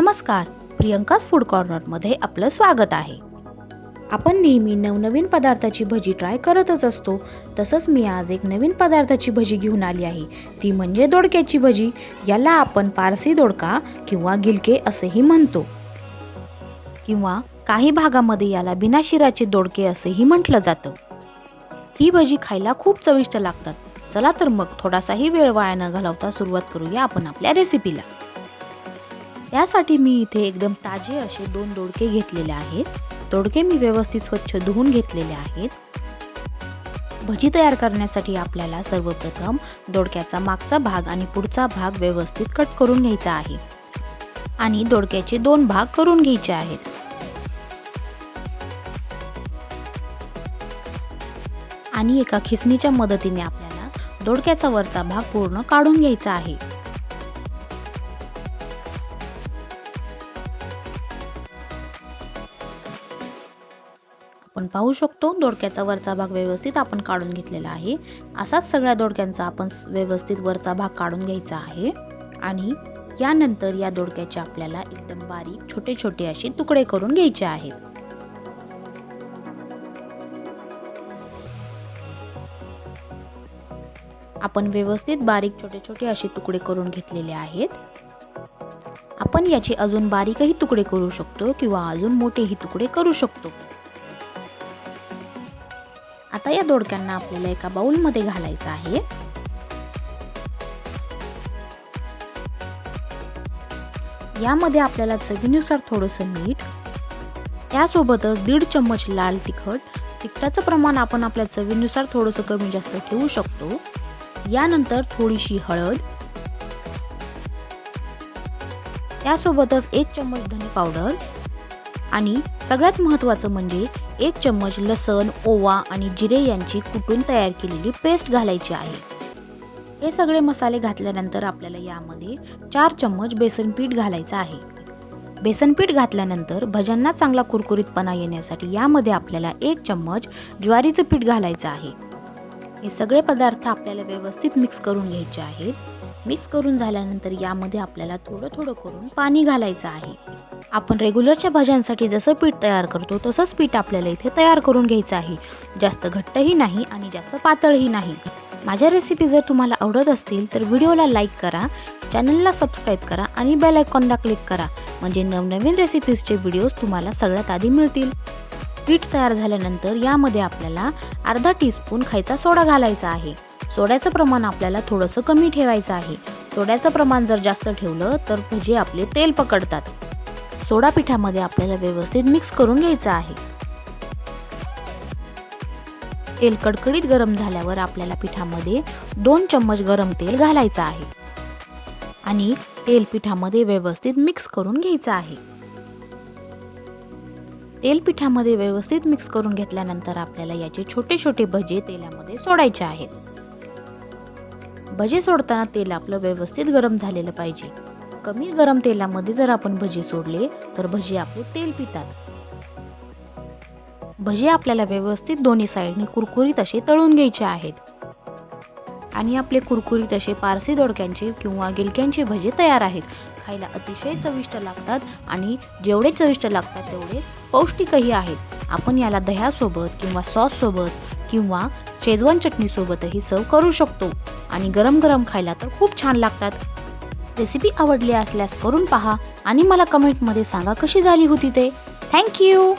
नमस्कार प्रियंकाच फूड कॉर्नरमध्ये आपलं स्वागत आहे. आपण नेहमी नवनवीन पदार्थाची भजी ट्राय करतच असतो. तसंच मी आज एक नवीन पदार्थाची भजी घेऊन आली आहे. ती म्हणजे दोडक्याची भजी. याला आपण पारसी दोडका किंवा गिलके असेही म्हणतो. किंवा काही भागामध्ये याला बिना शिराचे दोडके असेही म्हटलं जातं. ही भजी खायला खूप चविष्ट लागतात. चला तर मग थोडासाही वेळ वाया न घालवता सुरुवात करूया आपण आपल्या रेसिपीला त्यासाठी मी इथे एकदम ताजे असे दोन दोडके घेतलेले आहेत. दोडके मी व्यवस्थित स्वच्छ धुवून घेतलेले आहेत. भजी तयार करण्यासाठी आपल्याला सर्वप्रथम दोडक्याचा मागचा भाग आणि पुढचा भाग व्यवस्थित कट करून घ्यायचा आहे. आणि दोडक्याचे दोन भाग करून घ्यायचे आहेत. आणि एका खिसणीच्या मदतीने आपल्याला दोडक्याचा वरचा भाग पूर्ण काढून घ्यायचा आहे. आपण पाहू शकतो दोडक्याचा वरचा भाग व्यवस्थित आपण काढून घेतलेला आहे. असाच सगळ्या दोडक्यांचा आपण व्यवस्थित वरचा भाग काढून घ्यायचा आहे. आणि यानंतर या दोडक्याचे आपल्याला एकदम बारीक छोटे छोटे असे तुकडे करून घ्यायचे आहेत. आपण व्यवस्थित बारीक छोटे छोटे असे तुकडे करून घेतलेले आहेत. आपण याचे अजून बारीकही तुकडे करू शकतो किंवा अजून मोठेही तुकडे करू शकतो. आता या दोडक्यांना आपल्याला एका बाऊलमध्ये घालायचं आहे. यामध्ये आपल्याला चवीनुसार थोडंसं मीठ त्यासोबतच दीड चम्मच लाल तिखट तिखटाचं प्रमाण आपण आपल्या चवीनुसार थोडंसं कमी जास्त ठेवू शकतो. यानंतर थोडीशी हळद त्यासोबतच एक चम्मच धने पावडर आणि सगळ्यात महत्त्वाचं म्हणजे एक चम्मच लसण ओवा आणि जिरे यांची कुटून तयार केलेली पेस्ट घालायची आहे. हे सगळे मसाले घातल्यानंतर आपल्याला यामध्ये चार चम्मच बेसन पीठ घालायचं आहे. बेसन पीठ घातल्यानंतर भज्यांना चांगला कुरकुरीतपणा येण्यासाठी यामध्ये आपल्याला एक चम्मच ज्वारीचं पीठ घालायचं आहे. हे सगळे पदार्थ आपल्याला व्यवस्थित मिक्स करून घ्यायचे आहेत. मिक्स करून झाल्यानंतर यामध्ये आपल्याला थोडं थोडं करून पाणी घालायचं आहे. आपण रेग्युलरच्या भाज्यांसाठी जसं पीठ तयार करतो तसंच पीठ आपल्याला इथे तयार करून घ्यायचं आहे. जास्त घट्टही नाही आणि जास्त पातळही नाही. माझ्या रेसिपी जर तुम्हाला आवडत असतील तर व्हिडिओला लाईक करा चॅनलला सबस्क्राईब करा आणि बेल आयकॉनला क्लिक करा. म्हणजे नवनवीन रेसिपीजचे व्हिडिओज तुम्हाला सगळ्यात आधी मिळतील. पीठ तयार झाल्यानंतर यामध्ये आपल्याला अर्धा टीस्पून खायचा सोडा घालायचा आहे. सोड्याचं प्रमाण आपल्याला थोडंसं कमी ठेवायचं आहे. सोड्याचं प्रमाण जर जास्त ठेवलं तर भजे आपले तेल पकडतात. सोडा पिठामध्ये आपल्याला व्यवस्थित मिक्स करून घ्यायचं आहे. तेल कडकडीत गरम झाल्यावर आपल्याला पिठामध्ये दोन चम्मच गरम तेल घालायचं आहे. आणि तेल पिठामध्ये व्यवस्थित मिक्स करून घ्यायचं आहे. तेल पिठामध्ये व्यवस्थित मिक्स करून घेतल्यानंतर आपल्याला याचे छोटे छोटे भजे तेलामध्ये सोडायचे आहेत. भजे सोडताना तेल आपलं व्यवस्थित गरम झालेलं पाहिजे. कमी गरम तेलामध्ये जर आपण भजे सोडले तर भजे आपले तेल पितात. भजे आपल्याला व्यवस्थित दोन्ही साईडने कुरकुरीत असे तळून घ्यायचे आहेत. आणि आपले कुरकुरीत असे पारसी दोडक्यांचे किंवा गिलक्यांचे भजे तयार आहेत. खायला अतिशय चविष्ट लागतात आणि जेवढे चविष्ट लागतात तेवढे पौष्टिकही आहेत. आपण याला दह्यासोबत किंवा सॉससोबत किंवा शेजवान चटणीसोबतही सर्व करू शकतो आणि गरम गरम खायला तर खूप छान लागतात. रेसिपी आवडली असल्यास करून पहा आणि मला कमेंटमध्ये सांगा कशी झाली होती ते. थँक्यू